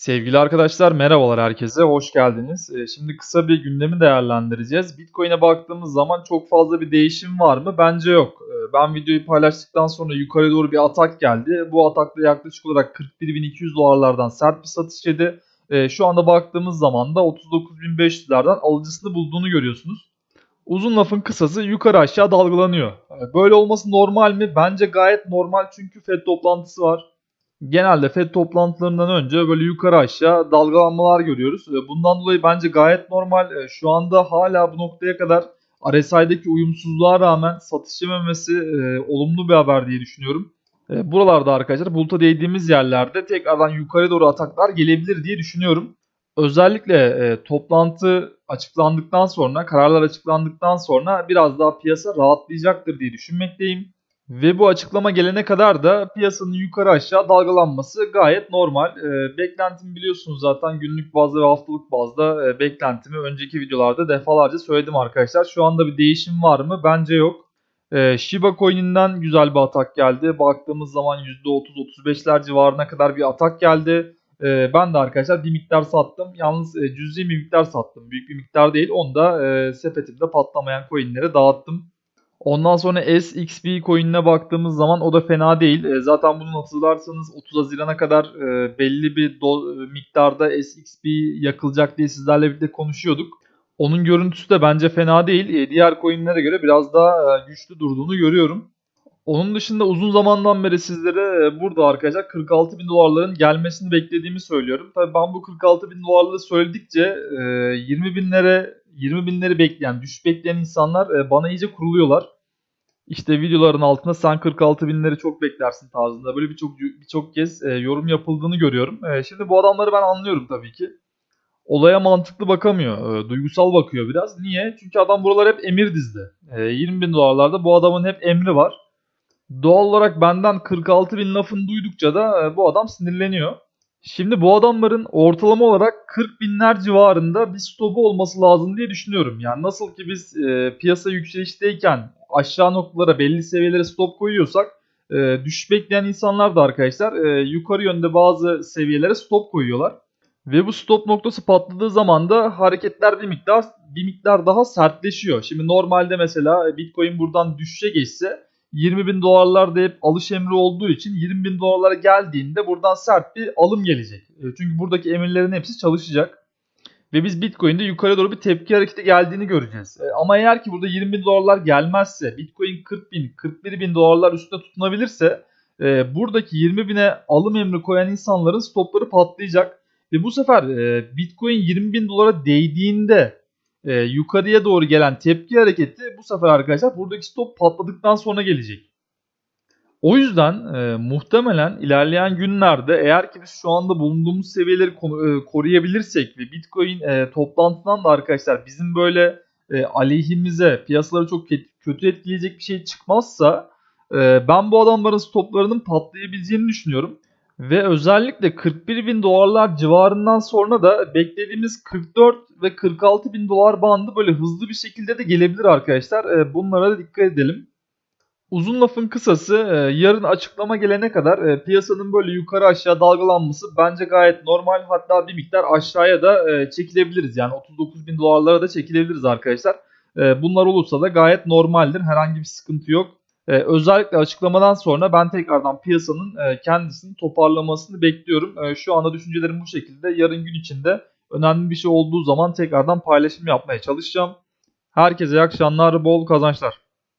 Sevgili arkadaşlar merhabalar herkese, hoş geldiniz. Ee, Şimdi kısa bir gündemi değerlendireceğiz. Bitcoin'e baktığımız zaman çok fazla bir değişim var mı? Bence yok. Ee, Ben videoyu paylaştıktan sonra yukarı doğru bir atak geldi. Bu atakta yaklaşık olarak 41.200 dolarlardan sert bir satış yedi. Ee, Şu anda baktığımız zaman da 39.500'lerden alıcısını bulduğunu görüyorsunuz. Uzun lafın kısası yukarı aşağı dalgalanıyor. Böyle olması normal mi? Bence gayet normal çünkü FED toplantısı var genelde FED toplantılarından önce böyle yukarı aşağı dalgalanmalar görüyoruz. Bundan dolayı bence gayet normal. E, Şu anda hala bu noktaya kadar RSI'deki uyumsuzluğa rağmen satış yememesi e, olumlu bir haber diye düşünüyorum. E, Buralarda arkadaşlar buluta değdiğimiz yerlerde tekrardan yukarı doğru ataklar gelebilir diye düşünüyorum. Özellikle e, toplantı açıklandıktan sonra, kararlar açıklandıktan sonra biraz daha piyasa rahatlayacaktır diye düşünmekteyim. Ve bu açıklama gelene kadar da piyasanın yukarı aşağı dalgalanması gayet normal. E, beklentimi biliyorsunuz zaten günlük bazda ve haftalık bazda e, beklentimi önceki videolarda defalarca söyledim arkadaşlar. Şu anda bir değişim var mı? Bence yok. E, Shiba Coin'inden güzel bir atak geldi. Baktığımız zaman %30-35'ler civarına kadar bir atak geldi. E, ben de arkadaşlar bir miktar sattım. Yalnız e, cüzi bir miktar sattım. Büyük bir miktar değil. Onu da e, sepetimde patlamayan coinlere dağıttım. Ondan sonra SXP coin'ine baktığımız zaman o da fena değil. E, zaten bunu hatırlarsanız 30 Haziran'a kadar e, belli bir e, miktarda SXP yakılacak diye sizlerle birlikte konuşuyorduk. Onun görüntüsü de bence fena değil. Diğer coin'lere göre biraz daha güçlü durduğunu görüyorum. Onun dışında uzun zamandan beri sizlere burada arkadaşlar 46 bin dolarların gelmesini beklediğimi söylüyorum. Tabii ben bu 46 bin dolarları söyledikçe e, 20 binlere 20 binleri bekleyen, düşüş bekleyen insanlar e, bana iyice kuruluyorlar. İşte videoların altında sen 46 binleri çok beklersin tarzında böyle birçok birçok kez e, yorum yapıldığını görüyorum. E, şimdi bu adamları ben anlıyorum tabii ki. Olaya mantıklı bakamıyor. duygusal bakıyor biraz. Niye? Çünkü adam buralar hep emir dizdi. E, 20 bin dolarlarda bu adamın hep emri var. Doğal olarak benden 46 bin lafını duydukça da bu adam sinirleniyor. Şimdi bu adamların ortalama olarak 40 binler civarında bir stopu olması lazım diye düşünüyorum. Yani nasıl ki biz e, piyasa yükselişteyken aşağı noktalara belli seviyelere stop koyuyorsak e, düşüş bekleyen insanlar da arkadaşlar e, yukarı yönde bazı seviyelere stop koyuyorlar. Ve bu stop noktası patladığı zaman da hareketler bir miktar bir miktar daha sertleşiyor. Şimdi normalde mesela Bitcoin buradan düşüşe geçse 20 bin dolarlarda hep alış emri olduğu için 20 bin dolarlara geldiğinde buradan sert bir alım gelecek. E, Çünkü buradaki emirlerin hepsi çalışacak. Ve biz Bitcoin'de yukarı doğru bir tepki hareketi geldiğini göreceğiz. E, Ama eğer ki burada 20 bin dolarlar gelmezse, Bitcoin 40 bin, 41 bin dolarlar üstünde tutunabilirse e, buradaki 20 bine alım emri koyan insanların stopları patlayacak. Ve bu sefer Bitcoin 20 bin dolara değdiğinde e, yukarıya doğru gelen tepki hareketi bu sefer arkadaşlar buradaki stop patladıktan sonra gelecek. O yüzden e, muhtemelen ilerleyen günlerde eğer ki biz şu anda bulunduğumuz seviyeleri e, koruyabilirsek ve Bitcoin e, toplantıdan da arkadaşlar bizim böyle e, aleyhimize piyasaları çok kötü etkileyecek bir şey çıkmazsa e, ben bu adamların stoplarının patlayabileceğini düşünüyorum. Ve özellikle 41 bin dolarlar civarından sonra da beklediğimiz 44 ve 46 bin dolar bandı böyle hızlı bir şekilde de gelebilir arkadaşlar. E, bunlara da dikkat edelim. Uzun lafın kısası e, yarın açıklama gelene kadar e, piyasanın böyle yukarı aşağı dalgalanması bence gayet normal. Hatta bir miktar aşağıya da e, çekilebiliriz. Yani 39 bin dolarlara da çekilebiliriz arkadaşlar. Bunlar olursa da gayet normaldir. Herhangi bir sıkıntı yok. E, özellikle açıklamadan sonra ben tekrardan piyasanın e, kendisini toparlamasını bekliyorum. E, şu anda düşüncelerim bu şekilde. Yarın gün içinde önemli bir şey olduğu zaman tekrardan paylaşım yapmaya çalışacağım. Herkese iyi akşamlar, bol kazançlar.